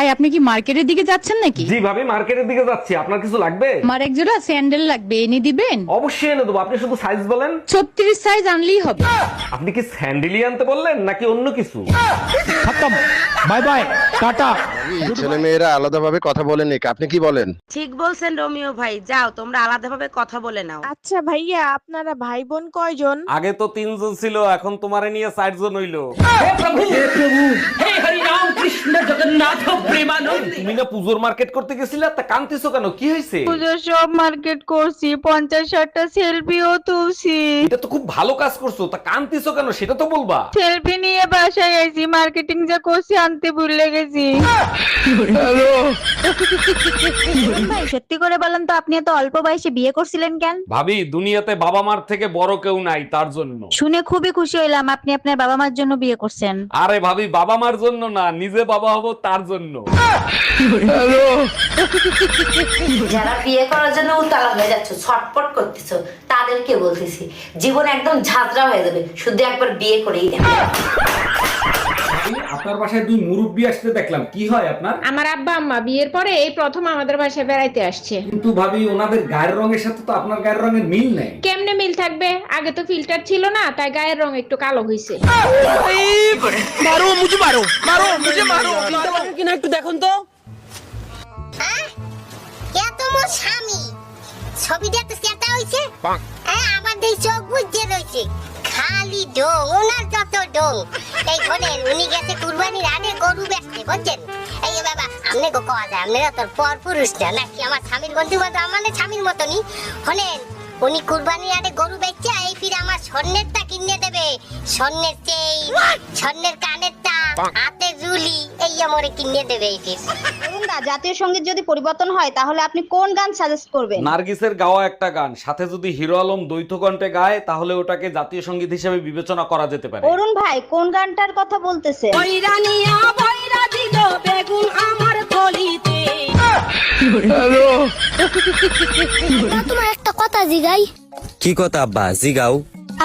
ভাই আপনি কি মার্কেটের দিকে যাচ্ছেন নাকি? জি ভাবি মার্কেটের দিকে যাচ্ছি। আপনার কিছু লাগবে? আমার এক জোড়া স্যান্ডেল লাগবে এনে দিবেন? অবশ্যই এনে দেবো। আপনি শুধু সাইজ বলেন। ছত্রিশ সাইজ আনলেই হবে। আপনি কি স্যান্ডেলি আনতে বললেন নাকি অন্য কিছু? Bye bye tata. ছেলে মেয়েরা আলাদাভাবে কথা বলেন আপনি কি বলেন? ঠিক বলছেন রোমিও ভাই। যাও তোমরা আলাদাভাবে কথা বলে নাও। আচ্ছা ভাইয়া আপনারা ভাই বোন কয়জন? আগে তো তিনজন ছিল এখন তোমারে নিয়ে চারজন হইল। তুমি না পুজোর মার্কেট করতে গেছিলা তা কান্তিছো কেন? কি হয়েছে? পুজোর সব মার্কেট করছি পঞ্চাশ ষাটটা সেলফিও তুলছি। এটা তো খুব ভালো কাজ করছ তা কান্তিছো কেন? সেটা তো বলবা। সেলফি নিয়ে বাসায় আইছি মার্কেটিং যা করছি আনতে ভুলে গেছি ভাই সত্যি করে বলেন তো আপনি এত অল্প বয়সে বিয়ে করছিলেন কেন? ভাবি দুনিয়াতে বাবা মার থেকে বড় কেউ নাই তার জন্য। শুনে খুবই খুশি হইলাম আপনি আপনার বাবা মার জন্য বিয়ে করছেন। আরে ভাবি বাবা মার জন্য না নিজে বাবা হব তার জন্য। যারা বিয়ে করার জন্য উতালা হয়ে যাচ্ছে ছটপট করতেছো তাদেরকে বলতেছি জীবন একদম ঝাঁঝরা হয়ে যাবে শুধু একবার বিয়ে করেই দেখ। আপনার বাসায় দুই মুরব্বি আসতে দেখলাম কি হয় আপনার? আমার আব্বা আম্মা বিয়ের পরে এই প্রথম আমাদের বাসায় বেড়াইতে আসছে। কিন্তু ভাবি ওনাদের গায়ের রঙের সাথে তো আপনার গায়ের রঙের মিল নেই। কেমনে মিল থাকবে? আগে তো ফিল্টার ছিল না তাই গায়ের রং একটু কালো হয়েছে দেখুন তোমার স্বামী। ছবিটা তো সেটা হইছে হ্যাঁ আমার দেই চোখ বুঝে রয়েছে খালি ডোং ওনার যত ডোং এই শোনেন উনি গেছে কুরবানির আগে গরু বেচতে বুঝছেন? এই বাবা আমনে গো কওয়া যায় আমনে তোর পর পুরুষ না নাকি আমার স্বামীর বন্ধু বান্ধব? আমার স্বামীর মতনই। শোনেন উনি কুরবানির আগে গরু বেচছে এই ফিরে আমার স্বর্ণেরটা কিনে দেবে। স্বর্ণের চেইন স্বর্ণের কানেরটা হাতে এই আমারে কিনে দেবে এই জাতীয় সংগীত যদি পরিবর্তন হয় তাহলে আপনি কোন গান সাজেস্ট করবেন? নার্গিসের গাওয়া একটা গান সাথে যদি হিরো আলম দ্বৈত কণ্ঠে গায় তাহলে ওটাকে জাতীয় সংগীত হিসেবে বিবেচনা করা যেতে পারে। অরুণ ভাই কোন গানটার কথা বলতেছে তোমার একটা কথা জিগাই। কি কথা আব্বা? জিগাও।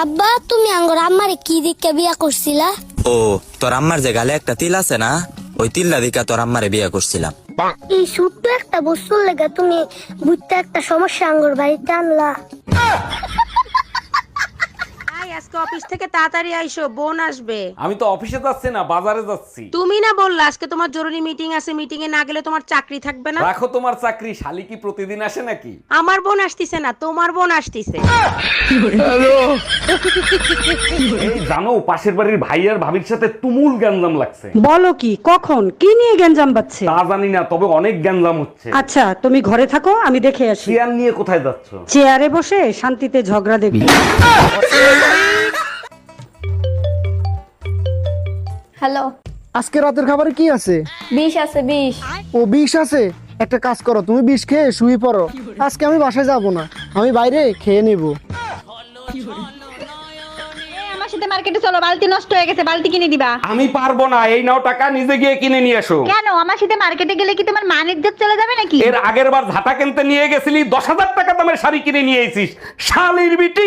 আব্বা তুমি আঙ্গর আম্মারে কি দিকে বিয়া করছিলা? ও তোর আম্মার যে গালে একটা তিল আছে না? ওই তিল্লা দিকা তোর আম্মারে বিয়ে করছিলাম। এই ছোট্ট একটা বস্তুর লেগে তুমি বুঝতে একটা সমস্যা আঙ্গর বাড়িতে আনলা। আজকে অফিস থেকে তাড়াতাড়ি আইসো বোন আসবে। আমি তো অফিসে যাচ্ছি না বাজারে যাচ্ছি। তুমি না বললা আজকে তোমার জরুরি মিটিং আছে মিটিং এ না গেলে তোমার চাকরি থাকবে না? রাখো তোমার চাকরি শালি কি প্রতিদিন আসে নাকি? আমার বোন আসতিছে না তোমার বোন আসতিছে। এই জানো পাশের বাড়ির ভাই আর ভাবির সাথে তুমুল গ্যাঞ্জাম লাগছে। বলো কি কখন? কি নিয়ে গ্যাঞ্জাম বাচ্ছে তা জানি না তবে অনেক গ্যাঞ্জাম হচ্ছে। আচ্ছা তুমি ঘরে থাকো আমি দেখে আসি। চেয়ার নিয়ে কোথায় যাচ্ছ? চেয়ারে বসে শান্তিতে ঝগড়া দেবি হ্যালো। আজকে রাতের খাবারে কি আছে? বিষ আছে বিষ। ও বিষ আছে? একটা কাজ করো তুমি বিষ খেয়ে শুয়ে পড়ো। আজকে আমি বাসায় যাব না আমি বাইরে খেয়ে নিব। মার্কেটে চলো বালতি নষ্ট হয়ে গেছে বালতি কিনে দিবা। আমি পারব না এই নাও টাকা নিজে গিয়ে কিনে নিয়ে এসো। কেন? আমার সাথে মার্কেটে গেলে কি তোমার মানের ইজ্জত চলে যাবে নাকি? এর আগের বার ঝাঁটা কিনতে নিয়ে গেছিলি দশ হাজার টাকা দামের শাড়ি কিনে নিয়ে এসিস শালির বিটি।